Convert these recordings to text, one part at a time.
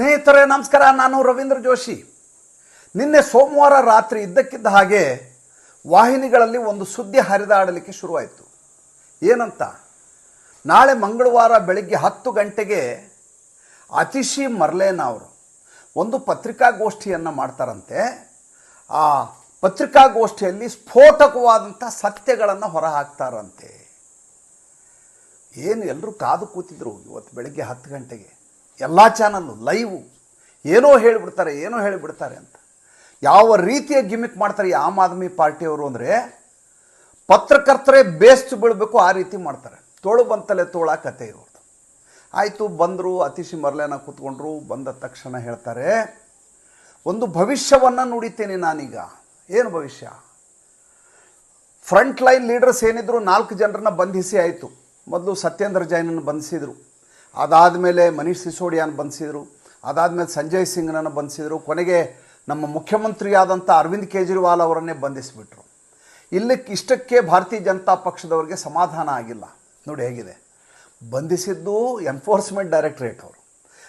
ಸ್ನೇಹಿತರೇ, ನಮಸ್ಕಾರ. ನಾನು ರವೀಂದ್ರ ಜೋಶಿ. ನಿನ್ನೆ ಸೋಮವಾರ ರಾತ್ರಿ ಇದ್ದಕ್ಕಿದ್ದ ಹಾಗೆ ವಾಹಿನಿಗಳಲ್ಲಿ ಒಂದು ಸುದ್ದಿ ಹರಿದಾಡಲಿಕ್ಕೆ ಶುರುವಾಯಿತು. ಏನಂತ? ನಾಳೆ ಮಂಗಳವಾರ ಬೆಳಗ್ಗೆ ಹತ್ತು ಗಂಟೆಗೆ ಅತಿಶಿ ಮರ್ಲೇನ ಅವರು ಒಂದು ಪತ್ರಿಕಾಗೋಷ್ಠಿಯನ್ನು ಮಾಡ್ತಾರಂತೆ. ಆ ಪತ್ರಿಕಾಗೋಷ್ಠಿಯಲ್ಲಿ ಸ್ಫೋಟಕವಾದಂಥ ಸತ್ಯಗಳನ್ನು ಹೊರಹಾಕ್ತಾರಂತೆ. ಏನು ಎಲ್ಲರೂ ಕಾದು ಕೂತಿದ್ರು ಇವತ್ತು ಬೆಳಗ್ಗೆ ಹತ್ತು ಗಂಟೆಗೆ. ಎಲ್ಲ ಚಾನಲ್ಲು, ಲೈವು, ಏನೋ ಹೇಳಿಬಿಡ್ತಾರೆ ಏನೋ ಹೇಳಿಬಿಡ್ತಾರೆ ಅಂತ. ಯಾವ ರೀತಿಯ ಗಿಮಿಕ್ ಮಾಡ್ತಾರೆ ಈ ಆಮ್ ಆದ್ಮಿ ಪಾರ್ಟಿಯವರು ಅಂದರೆ, ಪತ್ರಕರ್ತರೇ ಬೇಸ್ಟ್ ಬೀಳಬೇಕು ಆ ರೀತಿ ಮಾಡ್ತಾರೆ. ತೋಳು ಬಂತಲೆ ತೋಳ ಕತೆ ಇರೋದು. ಆಯಿತು, ಬಂದರು, ಅತಿಶಿ ಮರ್ಲೇನ ಕೂತ್ಕೊಂಡ್ರು, ಬಂದ ತಕ್ಷಣ ಹೇಳ್ತಾರೆ, ಒಂದು ಭವಿಷ್ಯವನ್ನು ನುಡಿತೇನೆ ನಾನೀಗ. ಏನು ಭವಿಷ್ಯ? ಫ್ರಂಟ್ ಲೈನ್ ಲೀಡರ್ಸ್ ಏನಿದ್ರು ನಾಲ್ಕು ಜನರನ್ನ ಬಂಧಿಸಿ ಆಯಿತು. ಮೊದಲು ಸತ್ಯೇಂದ್ರ ಜೈನನ್ನು ಬಂಧಿಸಿದರು. ಅದಾದಮೇಲೆ ಮನೀಷ್ ಸಿಸೋಡಿಯಾನ ಬಂಧಿಸಿದರು. ಅದಾದಮೇಲೆ ಸಂಜಯ್ ಸಿಂಗ್ನನ್ನು ಬಂಧಿಸಿದರು. ಕೊನೆಗೆ ನಮ್ಮ ಮುಖ್ಯಮಂತ್ರಿಯಾದಂಥ ಅರವಿಂದ್ ಕೇಜ್ರಿವಾಲ್ ಅವರನ್ನೇ ಬಂಧಿಸಿಬಿಟ್ರು. ಇಲ್ಲಿ ಇಷ್ಟಕ್ಕೆ ಭಾರತೀಯ ಜನತಾ ಪಕ್ಷದವರಿಗೆ ಸಮಾಧಾನ ಆಗಿಲ್ಲ. ನೋಡಿ ಹೇಗಿದೆ. ಬಂಧಿಸಿದ್ದು ಎನ್ಫೋರ್ಸ್ಮೆಂಟ್ ಡೈರೆಕ್ಟ್ರೇಟ್ ಅವರು.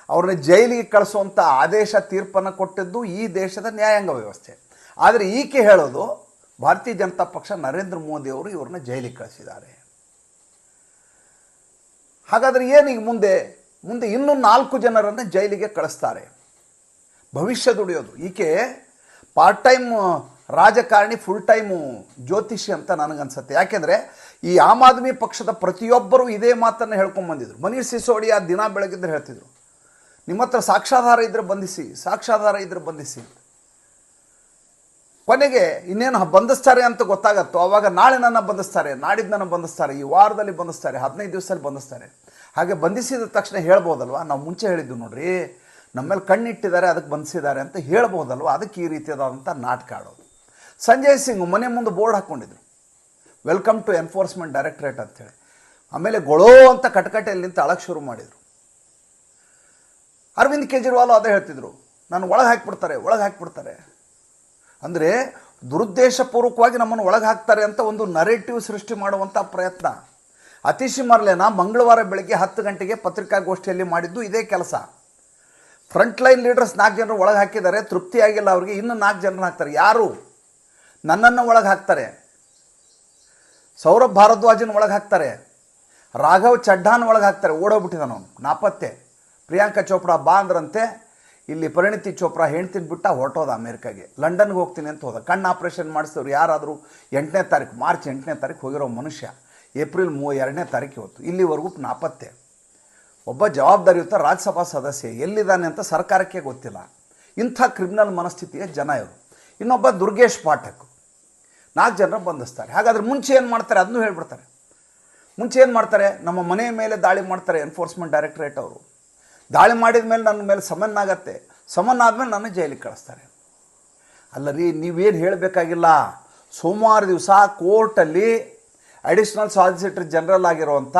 ಅವ್ರನ್ನ ಜೈಲಿಗೆ ಕಳಿಸುವಂಥ ಆದೇಶ ತೀರ್ಪನ್ನು ಕೊಟ್ಟಿದ್ದು ಈ ದೇಶದ ನ್ಯಾಯಾಂಗ ವ್ಯವಸ್ಥೆ. ಆದರೆ ಈಕೆ ಹೇಳೋದು ಭಾರತೀಯ ಜನತಾ ಪಕ್ಷ ನರೇಂದ್ರ ಮೋದಿ ಅವರು ಇವ್ರನ್ನ ಜೈಲಿಗೆ ಕಳಿಸಿದ್ದಾರೆ. ಹಾಗಾದರೆ ಏನೀಗ ಮುಂದೆ? ಮುಂದೆ ಇನ್ನೂ ನಾಲ್ಕು ಜನರನ್ನು ಜೈಲಿಗೆ ಕಳಿಸ್ತಾರೆ. ಭವಿಷ್ಯ ದುಡಿಯೋದು ಈಕೆ ಪಾರ್ಟ್ ಟೈಮ್ ರಾಜಕಾರಣಿ ಫುಲ್ ಟೈಮು ಜ್ಯೋತಿಷಿ ಅಂತ ನನಗನ್ಸುತ್ತೆ. ಯಾಕೆಂದರೆ ಈ ಆಮ್ ಆದ್ಮಿ ಪಕ್ಷದ ಪ್ರತಿಯೊಬ್ಬರು ಇದೇ ಮಾತನ್ನು ಹೇಳ್ಕೊಂಬಂದಿದ್ರು ಬಂದಿದ್ರು. ಮನೀಶ್ ಸಿಸೋಡಿಯಾ ದಿನ ಬೆಳಗಿದ್ರೆ ಹೇಳ್ತಿದ್ರು ನಿಮ್ಮ ಹತ್ರ ಸಾಕ್ಷಾಧಾರ ಇದ್ರೆ ಬಂಧಿಸಿ ಸಾಕ್ಷಾಧಾರ ಇದ್ರೆ ಬಂಧಿಸಿ ಕೊನೆಗೆ ಇನ್ನೇನು ಬಂಧಿಸ್ತಾರೆ ಅಂತ ಗೊತ್ತಾಗತ್ತೋ, ಅವಾಗ ನಾಳೆ ನನ್ನ ಬಂಧಿಸ್ತಾರೆ, ನಾಡಿದ್ದು ನನ್ನ ಬಂಧಿಸ್ತಾರೆ, ಈ ವಾರದಲ್ಲಿ ಬಂಧಿಸ್ತಾರೆ, ಹದಿನೈದು ದಿವಸದಲ್ಲಿ ಬಂಧಿಸ್ತಾರೆ. ಹಾಗೆ ಬಂಧಿಸಿದ ತಕ್ಷಣ ಹೇಳ್ಬೋದಲ್ವಾ? ನಾವು ಮುಂಚೆ ಹೇಳಿದ್ದು ನೋಡ್ರಿ ನಮ್ಮೇಲೆ ಕಣ್ಣಿಟ್ಟಿದ್ದಾರೆ, ಅದಕ್ಕೆ ಬಂಧಿಸಿದ್ದಾರೆ ಅಂತ ಹೇಳ್ಬೋದಲ್ವ? ಅದಕ್ಕೆ ಈ ರೀತಿಯಾದಂಥ ನಾಟಕ ಆಡೋದು. ಸಂಜಯ್ ಸಿಂಗ್ ಮನೆ ಮುಂದೆ ಬೋರ್ಡ್ ಹಾಕ್ಕೊಂಡಿದ್ರು ವೆಲ್ಕಮ್ ಟು ಎನ್ಫೋರ್ಸ್ಮೆಂಟ್ ಡೈರೆಕ್ಟ್ರೇಟ್ ಅಂತೇಳಿ ಆಮೇಲೆ ಗೊಳೋ ಅಂತ ಕಟಕಟೆಯಲ್ಲಿ ನಿಂತು ಅಳಕ್ಕೆ ಶುರು ಮಾಡಿದರು. ಅರವಿಂದ್ ಕೇಜ್ರಿವಾಲ್ ಅದೇ ಹೇಳ್ತಿದ್ರು. ನಾನು ಒಳಗೆ ಹಾಕಿಬಿಡ್ತಾರೆ ಒಳಗೆ ಹಾಕಿಬಿಡ್ತಾರೆ. ಅಂದರೆ ದುರುದ್ದೇಶಪೂರ್ವಕವಾಗಿ ನಮ್ಮನ್ನು ಒಳಗೆ ಹಾಕ್ತಾರೆ ಅಂತ ಒಂದು ನರೇಟಿವ್ ಸೃಷ್ಟಿ ಮಾಡುವಂಥ ಪ್ರಯತ್ನ. ಅತಿಶಿ ಮರ್ಲೇನ ಮಂಗಳವಾರ ಬೆಳಗ್ಗೆ ಹತ್ತು ಗಂಟೆಗೆ ಪತ್ರಿಕಾಗೋಷ್ಠಿಯಲ್ಲಿ ಮಾಡಿದ್ದು ಇದೇ ಕೆಲಸ. ಫ್ರಂಟ್ ಲೈನ್ ಲೀಡರ್ಸ್ ನಾಲ್ಕು ಜನರು ಒಳಗೆ ಹಾಕಿದ್ದಾರೆ ತೃಪ್ತಿಯಾಗಿಲ್ಲ ಅವರಿಗೆ, ಇನ್ನು ನಾಲ್ಕು ಜನರನ್ನ ಹಾಕ್ತಾರೆ. ಯಾರು? ನನ್ನನ್ನು ಒಳಗೆ ಹಾಕ್ತಾರೆ. ಸೌರಭ್ ಭಾರದ್ವಾಜನ ಒಳಗೆ ಹಾಕ್ತಾರೆ. ರಾಘವ್ ಚಡ್ಡಾನ್ ಒಳಗೆ ಹಾಕ್ತಾರೆ. ಓಡೋಗ್ಬಿಟ್ಟಿದ್ದಾನು ನಾಪತ್ತೆ. ಪ್ರಿಯಾಂಕಾ ಚೋಪ್ರಾ ಬಾ ಅಂದ್ರಂತೆ. ಇಲ್ಲಿ ಪರಿಣಿತಿ ಚೋಪ್ರಾ ಹೆಣ್ತಿನ ಬಿಟ್ಟ ಹೊರಟೋದ ಅಮೇರಿಕಾಗೆ. ಲಂಡನ್ಗೆ ಹೋಗ್ತೀನಿ ಅಂತ ಹೋದ. ಕಣ್ಣು ಆಪ್ರೇಷನ್ ಮಾಡಿಸೋರು ಯಾರಾದರೂ ಎಂಟನೇ ತಾರೀಕು ಮಾರ್ಚ್ ಎಂಟನೇ ತಾರೀಕು ಹೋಗಿರೋ ಮನುಷ್ಯ. ಏಪ್ರಿಲ್ ಮೂವ ಎರಡನೇ ತಾರೀಕು ಇವತ್ತು. ಇಲ್ಲಿವರೆಗೂ ನಾಪತ್ತೆ. ಒಬ್ಬ ಜವಾಬ್ದಾರಿಯುತ ರಾಜ್ಯಸಭಾ ಸದಸ್ಯ. ಎಲ್ಲಿದ್ದಾನೆ ಅಂತ ಸರ್ಕಾರಕ್ಕೆ ಗೊತ್ತಿಲ್ಲ. ಇಂಥ ಕ್ರಿಮಿನಲ್ ಮನಸ್ಥಿತಿಯ ಜನ ಇವರು. ಇನ್ನೊಬ್ಬ ದುರ್ಗೇಶ್ ಪಾಠಕ್. ನಾಲ್ಕು ಜನರ ಬಂಧಿಸ್ತಾರೆ. ಹಾಗಾದ್ರೆ ಮುಂಚೆ ಏನು ಮಾಡ್ತಾರೆ? ಅದನ್ನು ಹೇಳ್ಬಿಡ್ತಾರೆ. ಮುಂಚೆ ಏನು ಮಾಡ್ತಾರೆ? ನಮ್ಮ ಮನೆಯ ಮೇಲೆ ದಾಳಿ ಮಾಡ್ತಾರೆ ಎನ್ಫೋರ್ಸ್ಮೆಂಟ್ ಡೈರೆಕ್ಟರೇಟ್ ಅವರು. ದಾಳಿ ಮಾಡಿದ ಮೇಲೆ ನನ್ನ ಮೇಲೆ ಸಮನ್ ಆಗತ್ತೆ. ಸಮನ್ ಆದಮೇಲೆ ನನ್ನ ಜೈಲಿಗೆ ಕಳಿಸ್ತಾರೆ. ಅಲ್ಲ ರೀ ನೀವೇನು ಹೇಳಬೇಕಾಗಿಲ್ಲ? ಸೋಮವಾರ ದಿವಸ ಕೋರ್ಟಲ್ಲಿ ಅಡಿಷ್ನಲ್ ಸಾಲಿಸಿಟರ್ ಜನರಲ್ ಆಗಿರುವಂಥ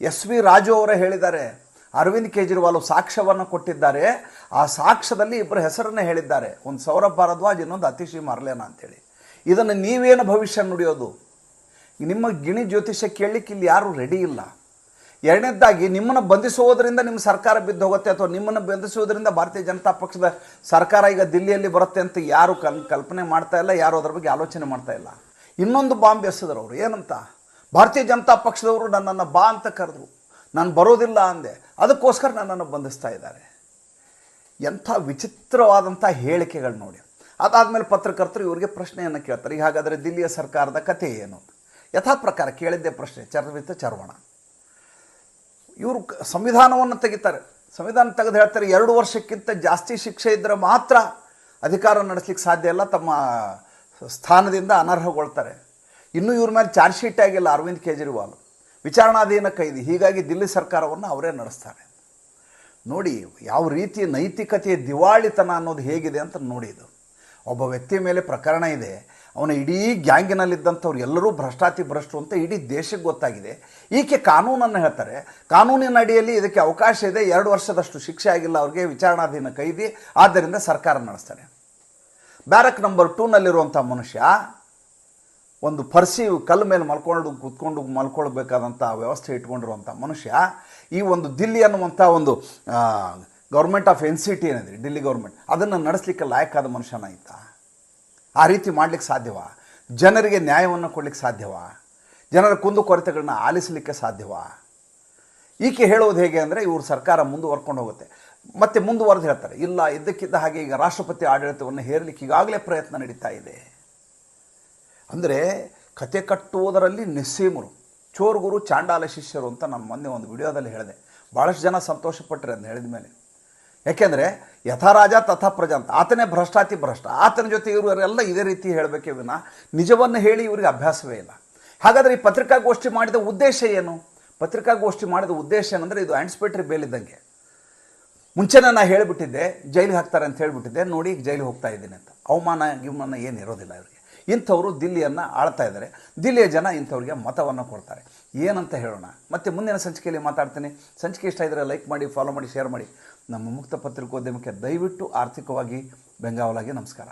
ಎಸ್ ವಿ ರಾಜು ಅವರೇ ಹೇಳಿದ್ದಾರೆ. ಅರವಿಂದ್ ಕೇಜ್ರಿವಾಲ್ ಸಾಕ್ಷ್ಯವನ್ನು ಕೊಟ್ಟಿದ್ದಾರೆ. ಆ ಸಾಕ್ಷ್ಯದಲ್ಲಿ ಇಬ್ಬರ ಹೆಸರನ್ನು ಹೇಳಿದ್ದಾರೆ. ಒಂದು ಸೌರಭ್ ಭಾರದ್ವಾಜ್, ಇನ್ನೊಂದು ಅತಿಶಿ ಮರ್ಲೇನ ಅಂತೇಳಿ. ಇದನ್ನು ನೀವೇನು ಭವಿಷ್ಯ ನುಡಿಯೋದು? ನಿಮ್ಮ ಗಿಣಿ ಜ್ಯೋತಿಷ್ಯ ಕೇಳಲಿಕ್ಕೆ ಇಲ್ಲಿ ಯಾರೂ ರೆಡಿ ಇಲ್ಲ. ಎರಡನೇದಾಗಿ ನಿಮ್ಮನ್ನು ಬಂಧಿಸುವುದರಿಂದ ನಿಮ್ಮ ಸರ್ಕಾರ ಬಿದ್ದು ಹೋಗುತ್ತೆ ಅಥವಾ ನಿಮ್ಮನ್ನು ಬಂಧಿಸುವುದರಿಂದ ಭಾರತೀಯ ಜನತಾ ಪಕ್ಷದ ಸರ್ಕಾರ ಈಗ ದಿಲ್ಲಿಯಲ್ಲಿ ಬರುತ್ತೆ ಅಂತ ಯಾರು ಕಲ್, ಕಲ್ಪನೆ ಮಾಡ್ತಾ ಇಲ್ಲ, ಯಾರು ಅದ್ರ ಬಗ್ಗೆ ಆಲೋಚನೆ ಮಾಡ್ತಾ ಇಲ್ಲ. ಇನ್ನೊಂದು ಬಾಂಬ್ ಎಸೆದ್ರು ಅವರು, ಏನಂತ? ಭಾರತೀಯ ಜನತಾ ಪಕ್ಷದವರು ನನ್ನನ್ನು ಬಾ ಅಂತ ಕರೆದ್ರು. ನಾನು ಬರೋದಿಲ್ಲ ಅಂದೆ. ಅದಕ್ಕೋಸ್ಕರ ನನ್ನನ್ನು ಬಂಧಿಸ್ತಾ ಇದ್ದಾರೆ. ಎಂಥ ವಿಚಿತ್ರವಾದಂಥ ಹೇಳಿಕೆಗಳು ನೋಡಿ. ಅದಾದಮೇಲೆ ಪತ್ರಕರ್ತರು ಇವರಿಗೆ ಪ್ರಶ್ನೆಯನ್ನು ಕೇಳ್ತಾರೆ. ಈಗ ಹಾಗಾದರೆ ದಿಲ್ಲಿಯ ಸರ್ಕಾರದ ಕಥೆ ಏನು? ಯಥಾ ಪ್ರಕಾರ ಕೇಳಿದ್ದೆ ಪ್ರಶ್ನೆ ಚರ್ವಿತ ಚರ್ವಣ. ಇವರು ಸಂವಿಧಾನವನ್ನು ತೆಗಿತಾರೆ. ಸಂವಿಧಾನ ತೆಗೆದು ಹೇಳ್ತಾರೆ, ಎರಡು ವರ್ಷಕ್ಕಿಂತ ಜಾಸ್ತಿ ಶಿಕ್ಷೆ ಇದ್ದರೆ ಮಾತ್ರ ಅಧಿಕಾರ ನಡೆಸ್ಲಿಕ್ಕೆ ಸಾಧ್ಯ ಇಲ್ಲ, ತಮ್ಮ ಸ್ಥಾನದಿಂದ ಅನರ್ಹಗೊಳ್ತಾರೆ. ಇನ್ನೂ ಇವ್ರ ಮೇಲೆ ಚಾರ್ಜ್ ಶೀಟ್ ಆಗಿಲ್ಲ ಅರವಿಂದ್ ಕೇಜ್ರಿವಾಲ್. ವಿಚಾರಣಾಧೀನ ಕೈದಿ, ಹೀಗಾಗಿ ದಿಲ್ಲಿ ಸರ್ಕಾರವನ್ನು ಅವರೇ ನಡೆಸ್ತಾರೆ. ನೋಡಿ, ಯಾವ ರೀತಿ ನೈತಿಕತೆಯ ದಿವಾಳಿತನ ಅನ್ನೋದು ಹೇಗಿದೆ ಅಂತ ನೋಡಿ ಇದು. ಒಬ್ಬ ವ್ಯಕ್ತಿಯ ಮೇಲೆ ಪ್ರಕರಣ ಇದೆ ಅವನ ಇಡೀ ಗ್ಯಾಂಗಿನಲ್ಲಿದ್ದಂಥವ್ರು ಎಲ್ಲರೂ ಭ್ರಷ್ಟಾತಿ ಭ್ರಷ್ಟರು ಅಂತ ಇಡೀ ದೇಶಕ್ಕೆ ಗೊತ್ತಾಗಿದೆ. ಈಕೆ ಕಾನೂನನ್ನು ಹೇಳ್ತಾರೆ, ಕಾನೂನಿನ ಅಡಿಯಲ್ಲಿ ಇದಕ್ಕೆ ಅವಕಾಶ ಇದೆ, ಎರಡು ವರ್ಷದಷ್ಟು ಶಿಕ್ಷೆ ಆಗಿಲ್ಲ, ಅವ್ರಿಗೆ ವಿಚಾರಣಾಧೀನ ಕೈದಿ, ಆದ್ದರಿಂದ ಸರ್ಕಾರ ನಡೆಸ್ತಾರೆ. ಬ್ಯಾರಕ್ ನಂಬರ್ ಟೂನಲ್ಲಿರುವಂಥ ಮನುಷ್ಯ ಒಂದು ಪರ್ಸಿ ಕಲ್ಲು ಮೇಲೆ ಮಲ್ಕೊಂಡು ಕೂತ್ಕೊಂಡು ಮಲ್ಕೊಳ್ಬೇಕಾದಂಥ ವ್ಯವಸ್ಥೆ ಇಟ್ಕೊಂಡಿರುವಂಥ ಮನುಷ್ಯ, ಈ ಒಂದು ದಿಲ್ಲಿ ಅನ್ನುವಂಥ ಒಂದು government of N C T ಏನಿದೆ ಡಿಲ್ಲಿ ಗೌರ್ಮೆಂಟ್ ಅದನ್ನು ನಡೆಸಲಿಕ್ಕೆ ಲಾಯಕ್ಕಾದ ಮನುಷ್ಯನ ಆಯ್ತಾ ಆ ರೀತಿ ಮಾಡಲಿಕ್ಕೆ ಸಾಧ್ಯವಾ? ಜನರಿಗೆ ನ್ಯಾಯವನ್ನು ಕೊಡಲಿಕ್ಕೆ ಸಾಧ್ಯವಾ? ಜನರ ಕುಂದುಕೊರತೆಗಳನ್ನ ಆಲಿಸಲಿಕ್ಕೆ ಸಾಧ್ಯವಾ? ಈಕೆ ಹೇಳೋದು ಹೇಗೆ ಅಂದರೆ ಇವರು ಸರ್ಕಾರ ಮುಂದುವರ್ಕೊಂಡು ಹೋಗುತ್ತೆ. ಮತ್ತೆ ಮುಂದುವರೆದು ಹೇಳ್ತಾರೆ, ಇಲ್ಲ, ಇದ್ದಕ್ಕಿದ್ದ ಹಾಗೆ ಈಗ ರಾಷ್ಟ್ರಪತಿ ಆಡಳಿತವನ್ನು ಹೇರಲಿಕ್ಕೆ ಈಗಾಗಲೇ ಪ್ರಯತ್ನ ನಡೀತಾ ಇದೆ. ಅಂದರೆ ಕತೆ ಕಟ್ಟುವುದರಲ್ಲಿ ನಿಸ್ಸೀಮರು, ಚೋರ್ಗುರು, ಚಾಂಡಾಲ ಶಿಷ್ಯರು ಅಂತ ನಾನು ಮೊನ್ನೆ ಒಂದು ವಿಡಿಯೋದಲ್ಲಿ ಹೇಳಿದೆ. ಭಾಳಷ್ಟು ಜನ ಸಂತೋಷಪಟ್ಟರೆ ಅದನ್ನ ಹೇಳಿದ ಮೇಲೆ ಯಾಕೆಂದರೆ ಯಥಾರಾಜ ತಥಾ ಪ್ರಜಾ ಅಂತ. ಆತನೇ ಭ್ರಷ್ಟಾತಿ ಭ್ರಷ್ಟ. ಆತನ ಜೊತೆ ಇವರೆಲ್ಲ ಇದೇ ರೀತಿ ಹೇಳಬೇಕೇ ವಿನ ನಿಜವನ್ನು ಹೇಳಿ ಇವರಿಗೆ ಅಭ್ಯಾಸವೇ ಇಲ್ಲ. ಹಾಗಾದರೆ ಈ ಪತ್ರಿಕಾಗೋಷ್ಠಿ ಮಾಡಿದ ಉದ್ದೇಶ ಏನು? ಪತ್ರಿಕಾಗೋಷ್ಠಿ ಮಾಡಿದ ಉದ್ದೇಶ ಏನಂದರೆ ಇದು ಆ್ಯಂಟಿಸ್ಪೇಟ್ರಿ ಬೇಲ್ ಇದ್ದಂಗೆ. ಮುಂಚೆನೇ ನಾನು ಹೇಳಿಬಿಟ್ಟಿದ್ದೆ, ಜೈಲಿಗೆ ಹಾಕ್ತಾರೆ ಅಂತ ಹೇಳಿಬಿಟ್ಟಿದ್ದೆ, ನೋಡಿ ಜೈಲಿಗೆ ಹೋಗ್ತಾ ಇದ್ದೀನಿ ಅಂತ. ಅವಮಾನ, ಗಿವಮಾನ ಏನು ಇರೋದಿಲ್ಲ ಇವರಿಗೆ. ಇಂಥವರು ದಿಲ್ಲಿಯನ್ನು ಆಳ್ತಾ ಇದ್ದಾರೆ. ದಿಲ್ಲಿಯ ಜನ ಇಂಥವ್ರಿಗೆ ಮತವನ್ನು ಕೊಡ್ತಾರೆ. ಏನಂತ ಹೇಳೋಣ? ಮತ್ತೆ ಮುಂದಿನ ಸಂಚಿಕೆಯಲ್ಲಿ ಮಾತಾಡ್ತೀನಿ. ಸಂಚಿಕೆ ಇಷ್ಟ ಇದ್ದರೆ ಲೈಕ್ ಮಾಡಿ ಫಾಲೋ ಮಾಡಿ ಶೇರ್ ಮಾಡಿ. ನಮ್ಮ ಮುಕ್ತ ಪತ್ರಿಕೋದ್ಯಮಕ್ಕೆ ದಯವಿಟ್ಟು ಆರ್ಥಿಕವಾಗಿ ಬೆಂಗಾವಲಾಗಿ ನಮಸ್ಕಾರ.